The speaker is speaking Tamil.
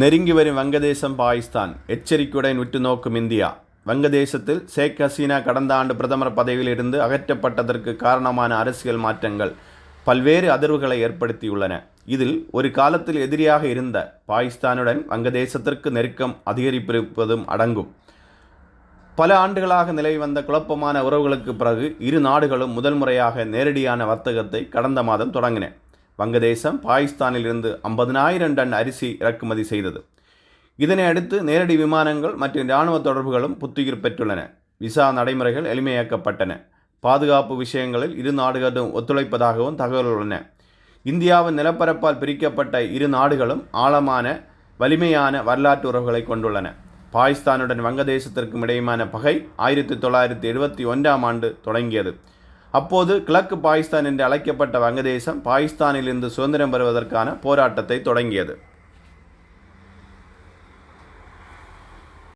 நெருங்கி வரும் வங்கதேசம் பாகிஸ்தான். எச்சரிக்கையுடன் உற்று நோக்கும் இந்தியா. வங்கதேசத்தில் ஷேக் ஹசீனா கடந்த ஆண்டு பிரதமர் பதவியில் இருந்து அகற்றப்பட்டதற்கு காரணமான அரசியல் மாற்றங்கள் பல்வேறு அதிர்வுகளை ஏற்படுத்தியுள்ளன. இதில் ஒரு காலத்தில் எதிரியாக இருந்த பாகிஸ்தானுடன் வங்கதேசத்திற்கு நெருக்கம் அதிகரிப்பிருப்பதும் அடங்கும். பல ஆண்டுகளாக நிலவி வந்த குழப்பமான உறவுகளுக்கு பிறகு இரு நாடுகளும் முதல் முறையாக நேரடியான வர்த்தகத்தை கடந்த மாதம் தொடங்கின. வங்கதேசம் பாகிஸ்தானில் இருந்து ஐம்பதினாயிரம் டன் அரிசி இறக்குமதி செய்தது. இதனை அடுத்து நேரடி விமானங்கள் மற்றும் இராணுவ தொடர்புகளும் புத்துயிர் பெற்றுள்ளன. விசா நடைமுறைகள் எளிமையாக்கப்பட்டன. பாதுகாப்பு விஷயங்களில் இரு நாடுகளும் ஒத்துழைப்பதாகவும் தகவல் உள்ளன. இந்தியாவின் நிலப்பரப்பால் பிரிக்கப்பட்ட இரு நாடுகளும் ஆழமான வலிமையான வரலாற்று உறவுகளை கொண்டுள்ளன. பாகிஸ்தானுடன் வங்கதேசத்திற்கும் இடையுமான பகை ஆயிரத்தி தொள்ளாயிரத்தி எழுபத்தி ஒன்றாம் ஆண்டு தொடங்கியது. அப்போது கிழக்கு பாகிஸ்தான் என்று அழைக்கப்பட்ட வங்கதேசம் பாகிஸ்தானிலிருந்து சுதந்திரம் பெறுவதற்கான போராட்டத்தை தொடங்கியது.